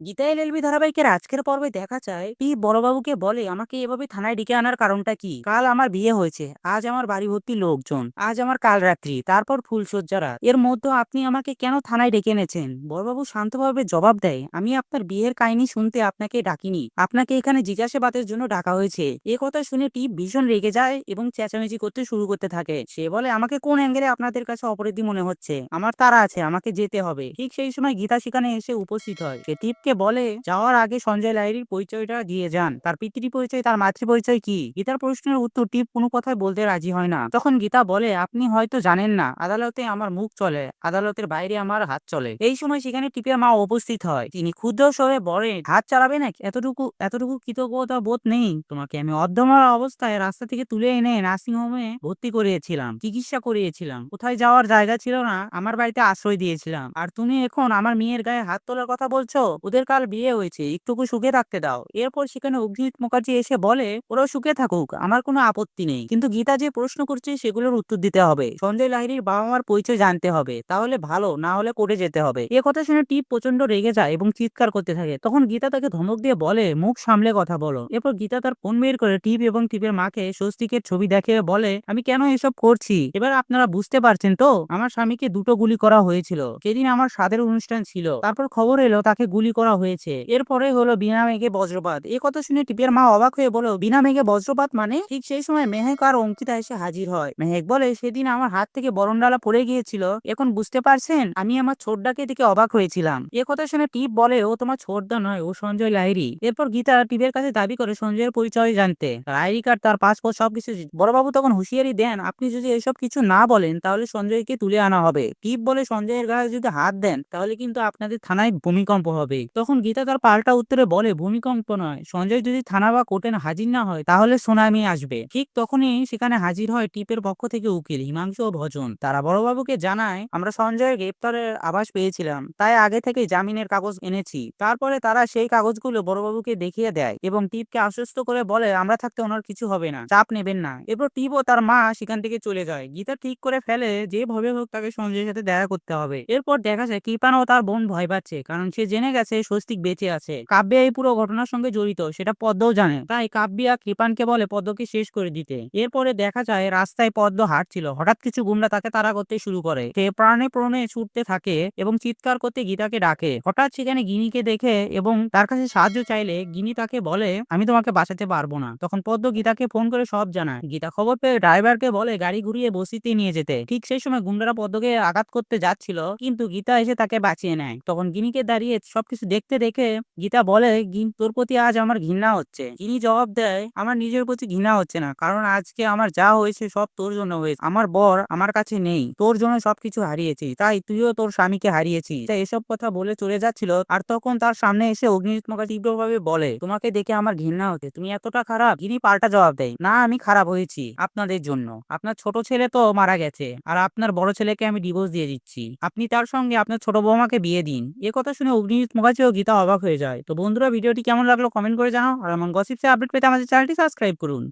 Gita LLB ধারাবাহিকের আজকের পর্বে দেখা যায়, পি বড়বাবুকে বলে, আমাকে এভাবে থানায় ডেকে আনার কারণটা কি? কাল আমার বিয়ে হয়েছে, আজ আমার বাড়ি ভর্তি লোকজন, আজ আমার কাল রাত্রি, তারপর রাত। এর মধ্যে আপনি আমাকে কেন থানায় ডেকে এনেছেন? বড়বাবু শান্তভাবে জবাব দেয়, আমি আপনার বিয়ের কাহিনী শুনতে আপনাকে ডাকিনি। আপনাকে এখানে জিজ্ঞাসাবাদের জন্য ডাকা হয়েছে। এ কথা শুনে টিপ ভীষণ রেগে যায় এবং চেঁচামেচি করতে শুরু করতে থাকে। সে বলে, আমাকে কোন অ্যাঙ্গেলে আপনাদের কাছে অপরাধী মনে হচ্ছে? আমার তারা আছে, আমাকে যেতে হবে। ঠিক সেই সময় গীতা সেখানে এসে উপস্থিত হয়। সে টিপকে বলে, যাওয়ার আগে সঞ্জয় লাহিড়ির পরিচয়টা দিয়ে যান। তার পিতৃ পরিচয় তার মাতৃ পরিচয় কি? গীতার প্রশ্নের উত্তর টিপ কোনো কথাই বলতে রাজি হয় না। তখন গীতা বলে, আপনি হয়তো জানেন না, আদালতে আমার মুখ চলে, আদালতের বাইরে আমার হাত চলে। এই সময় সেখানে টিপের মা উপস্থিত হয়। তিনি ক্ষুদ্র স্বরে বলে হাত চালাবে না, এতটুকু এতটুকু কৃতজ্ঞতা বোধ নেই। তোমাকে আমি অর্ধমার অবস্থায় রাস্তা থেকে তুলে এনে নার্সিং হোমে ভর্তি করিয়েছিলাম, চিকিৎসা করিয়েছিলাম। কোথায় যাওয়ার জায়গা ছিল না, আমার বাড়িতে আশ্রয় দিয়েছিলাম। আর তুমি এখন আমার মেয়ের গায়ে হাত তোলার কথা বলছো? ওদের কাল বিয়ে হয়েছে? একটুকু সুখে থাকতে দাও। এরপর সেখানে অগ্নিজিৎ মুখার্জি এসে বলে ওরা সুখে থাকুক, আমার কোনো আপত্তি নেই। কিন্তু গীতা যে প্রশ্ন করছে, সেগুলোর উত্তর দিতে হবে। সঞ্জয় লাহিড়ির বাবা মার পরিচয় জানতে হবে। তাহলে ভালো, না হলে করে যেতে হবে। এ কথা শুনে টিপ প্রচণ্ড রেগে যায় এবং চিৎকার করতে থাকে। তখন গীতা তাকে ধমক দিয়ে বলে, মুখ সামলে কথা বলো। এরপর গীতা তার ফোন বের করে টিপ এবং টিপের মাকে স্বস্তিকের ছবি দেখে বলে, আমি কেন এসব করছি? এবার আপনারা বুঝতে পারছেন তো? আমার স্বামীকে দুটো গুলি করা হয়েছিল। সেদিন আমার স্বাদের অনুষ্ঠান ছিল। তারপর খবর এলো, তাকে গুলি করা হয়েছে। এরপরে হলো বিনা মেঘে বজ্রপাত। এ কথা শুনে টিপের মা অবাক হয়ে বলো বিনা মেঘে বজ্রপাত মানে? ঠিক সেই সময় মেহেক আর অঙ্কিতা এসে হাজির হয়। মেহেক বলে, সেদিন আমার হাত থেকে বরণডালা পড়ে গিয়েছিল। এখন বুঝতে পারছেন? আমি আমার ছোটদাকে দেখে অবাক হয়েছিলাম। এ কথা শুনে টিপ বলে, ও তোমার ছোটদা নয়, ও সঞ্জয় লাহিরি এরপর গীতা টিপের কাছে দাবি করে সঞ্জয়ের পরিচয় জানতে। আইডি কার্ড তার পাসপোর্ট সবকিছু বড়বাবু তখন হুঁশিয়ারি দেন, আপনি যদি এসব কিছু না বলেন, তাহলে সঞ্জয়কে তুলে আনা হবে। টিপ বলে, সঞ্জয়ের গায়ে যদি হাত দেন, তাহলে কিন্তু আপনাদের থানায় ভূমিকম্প হবে। তখন গীতা তার পাল্টা উত্তরে বলে, ভূমিকম্প নয়, সঞ্জয় যদি থানা বা কোর্টে হাজির না হয়, তাহলে সুনামি আসবে। ঠিক তখনই সেখানে হাজির হয় টিপের পক্ষ থেকে উকিল হিমাংশু ও ভজন। তারা বড়বাবুকে জানায়, আমরা সঞ্জয়ের গ্রেপ্তারের আভাস পেয়েছিলাম, তাই আগে থেকে জামিনের কাগজ এনেছি। তারপরে তারা সেই কাগজগুলো বড়বাবুকে দেখিয়ে দেয় এবং টিপকে আশ্বস্ত করে বলে, আমরা থাকতে ওনার কিছু হবে না, চাপ নেবেন না। এরপর টিপ ও তার মা সেখান থেকে চলে যায়। গীতা ঠিক করে ফেলে যেভাবে হোক তাকে সঞ্জয়ের সাথে দেখা করতে হবে। এরপর দেখা যায় কৃপান ও তার বোন ভয় পাচ্ছে, কারণ সে জেনে গেছে স্বস্তিক বেঁচে আছে। কাব্যা এই পুরো ঘটনার সঙ্গে জড়িত, সেটা পদ্মও জানে। তাই কাব্যা কৃপানকে বলে পদ্মকে শেষ করে দিতে। এরপরে দেখা যায় রাস্তায় পদ্ম হাঁটছিল। হঠাৎ কিছু গুন্ডা তাকে তাড়া করতে শুরু করে। সে প্রাণে প্রণে ছুটতে থাকে এবং চিৎকার করতে গীতাকে ডাকে। হঠাৎ সেখানে গিনিকে দেখে এবং তার কাছে সাহায্য চাইলে গিনি তাকে বলে, আমি তোমাকে বাঁচাতে পারব না। তখন পদ্ম গীতাকে ফোন করে সব জানায়। গীতা খবর পেয়ে ড্রাইভারকে বলে, গাড়ি ঘুরিয়ে বসিতে নিয়ে যেতে। ঠিক সেই সময় গুন্ডারা পদ্মকে আঘাত করতে যাচ্ছিল, কিন্তু গীতা এসে তাকে বাঁচিয়ে নেয়। তখন গিনিকে দাঁড়িয়ে সবকিছু দেখতে দেখে গীতা বলে "গিন, তোর প্রতি আজ আমার ঘৃণা হচ্ছে। গিনি জবাব দেয় আমার নিজের প্রতি ঘৃণা হচ্ছে না কারণ আজকে আমার যা হয়েছে সব তোর জন্য হয়েছে। আমার বর আমার কাছে নেই তোর জন্য সবকিছু হারিয়েছি তাই তুইও তোর স্বামীকে হারিয়েছিস। তাই এসব কথা বলে চলে যাচ্ছিল আর তখন তার সামনে এসে অগ্নিজিৎ মোকা তীব্রভাবে বলে তোমাকে দেখে আমার ঘৃণা হচ্ছে তুমি এতটা খারাপ? গিনি পাল্টা জবাব দেয় না আমি খারাপ হয়েছি আপনাদের জন্য। আপনার ছোট ছেলে তো মারা গেছে আর আপনার বড় ছেলেকে আমি ডিভোর্স দিয়ে দিচ্ছি। আপনি তার সঙ্গে আপনার ছোট বৌমাকে বিয়ে দিন। এ কথা শুনে অগ্নিজিৎ মুখার্জি ও গীতা অবাক হয়ে যায়। তো বন্ধুরা, ভিডিওটি কেমন লাগল কমেন্ট করে জানাও। আর এমন গসিপসে আপডেট পেতে আমাদের চ্যানেলটি সাবস্ক্রাইব করুন।